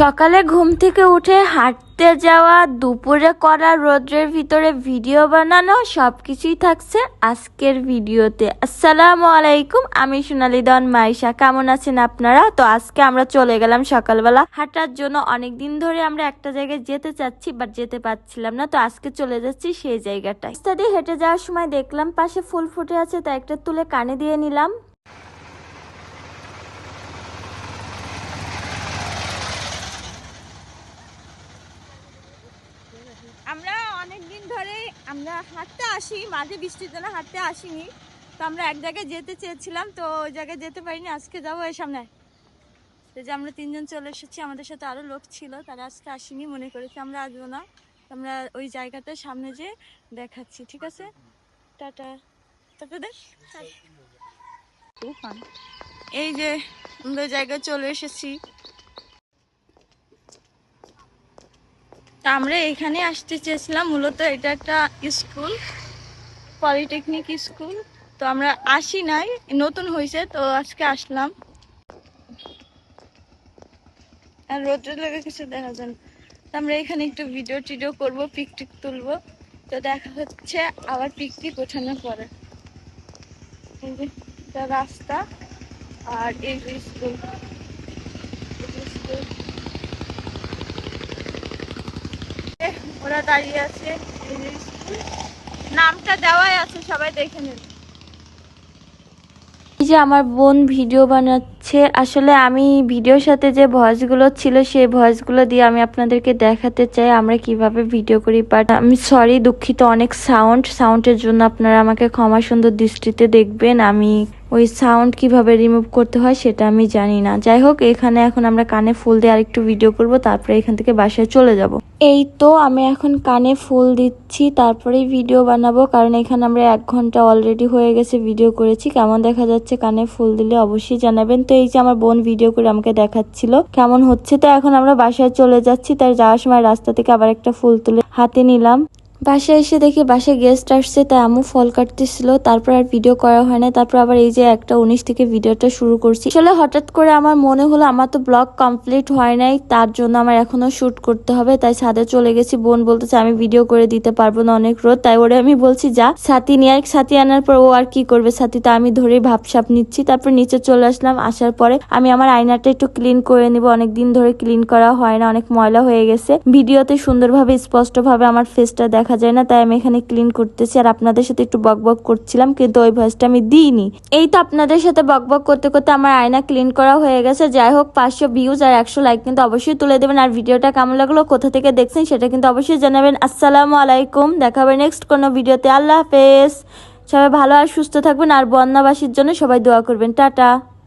সকালে ঘুম থেকে উঠে হাঁটতে যাওয়া, দুপুরে করা, রোদ্রের ভিতরে ভিডিও বানানো সব কিছুই থাকছে আজকের ভিডিওতে। আসসালামু আলাইকুম, আমি সোনালি দন মাইশা। কেমন আছেন আপনারা? তো আজকে আমরা চলে গেলাম সকালবেলা। হাঁটার জন্য অনেক দিন ধরে আমরা একটা জায়গায় যেতে চাচ্ছি বাট যেতে পারছিলাম না। তো আজকে চলে যাচ্ছি সেই জায়গাটায়। রাস্তা দিয়ে হেঁটে যাওয়ার সময় দেখলাম পাশে ফুল ফুটে আছে তো একটা তুলে কানে দিয়ে নিলাম আমরা অনেক দিন ধরে আমরা হাঁটতে আসি মাঝে বৃষ্টির জন্য হাঁটতে আসিনি। তো আমরা এক জায়গায় যেতে চেয়েছিলাম তো ওই জায়গায় যেতে পারিনি আজকে যাব এই সামনে। তো যে আমরা তিনজন চলে এসেছি আমাদের সাথে আরও লোক ছিল তারা আজকে আসেনি মনে করেছি আমরা আসব না। আমরা ওই জায়গাটার সামনে যে দেখাচ্ছি ঠিক আছে? টাটা। টাটা দেখ এই যে আমরা ওই জায়গায় চলে এসেছি। তা আমরা এখানে আসতে চেয়েছিলাম, মূলত এটা একটা স্কুল, পলিটেকনিক স্কুল। তো আমরা আসি নাই, নতুন হয়েছে তো আজকে আসলাম। আর রোদ্রে লেগে কিছু দেখা যায় না। আমরা এখানে একটু ভিডিও টিডিও করব পিকটিক তুলবো। তো দেখা হচ্ছে আবার পিকটিক ওঠানোর পরে। রাস্তা আর এই স্কুল এই যে স্কুল ওরা দাঁড়িয়ে আছে। নামটা দেওয়াই আছে, সবাই দেখে এই যে আমার বোন ভিডিও বানাচ্ছে, আসলে আমি ভিডিওর সাথে যে ভয়েসগুলো ছিল, সেই ভয়েসগুলো দিয়ে আমি আপনাদেরকে দেখাতে চাই, আমরা কীভাবে ভিডিও করি। বাট আমি সরি দুঃখিত, অনেক সাউন্ড সাউন্ডের জন্য আপনারা আমাকে ক্ষমা সুন্দর দৃষ্টিতে দেখবেন, আমি ওই সাউন্ড কীভাবে রিমুভ করতে হয় সেটা আমি জানি না। যাই হোক, এখানে এখন আমরা কানে ফুল দিয়ে আরেকটু ভিডিও করব, তারপরে এখান থেকে বাসায় চলে যাব। এই তো, আমি এখন কানে ফুল দিচ্ছি, তারপরেই ভিডিও বানাবো, কারণ এখানে আমরা এক ঘণ্টা অলরেডি হয়ে গেছে ভিডিও করেছি। কেমন দেখা যাচ্ছে কানে ফুল দিলে অবশ্যই জানাবেন। তো এই যে আমার বোন ভিডিও করে আমাকে দেখাচ্ছিল, কেমন হচ্ছে? তো এখন আমরা বাসায় চলে যাচ্ছি, তাই যাওয়ার সময় রাস্তা থেকে আবার একটা ফুল তুলে হাতে নিলাম। বাসায় এসে দেখি বাসায় গেস্ট আসছে, তাই আমু ফল কাটতেছিল, তারপর আর ভিডিও করা হয় না তারপর আবার এই যে একটা উনিশ থেকে ভিডিওটা শুরু করছি। আসলে হঠাৎ করে আমার মনে হলো আমার তো ব্লগ কমপ্লিট হয় নাই, তার জন্য আমার এখনও শুট করতে হবে, তাই ছাদে চলে গেছি। বোন বলতেছে, আমি ভিডিও করে দিতে পারব না অনেক রোদ। তাই ওরে আমি বলছি, যা, ছাতি নিয়ে। ছাতি আনার পর ও আর কি করবে? ছাতিটা আমি ধরেই ভাবসাপ নিচ্ছি। তারপর নিচে চলে আসলাম। আসার পরে আমি আমার আয়নাটা একটু ক্লিন করে নিব। অনেক দিন ধরে ক্লিন করা হয় না, অনেক ময়লা হয়ে গেছে। ভিডিওতে সুন্দরভাবে, স্পষ্টভাবে আমার ফেসটা দেখা যায় না, তাই আমি এখানে ক্লিন করতেছি। আর আপনাদের সাথে একটু বক বক করছিলাম, কিন্তু ওই ভয়েসটা আমি দিইনি। এই তো আপনাদের সাথে বকবক করতে করতে আমার আয়না ক্লিন করা হয়ে গেছে। যাই হোক, পাঁচশো ভিউজ আর একশো লাইক কিন্তু অবশ্যই তুলে দেবেন। আর ভিডিওটা কেমন লাগল, কোথা থেকে দেখছেন সেটা কিন্তু অবশ্যই জানাবেন। আসসালামু আলাইকুম, দেখা হবে নেক্সট কোনো ভিডিওতে। আল্লাহ হাফেজ। সবাই ভালো আর সুস্থ থাকবেন। আর বন্যাবাসীর জন্য সবাই দোয়া করবেন। টাটা।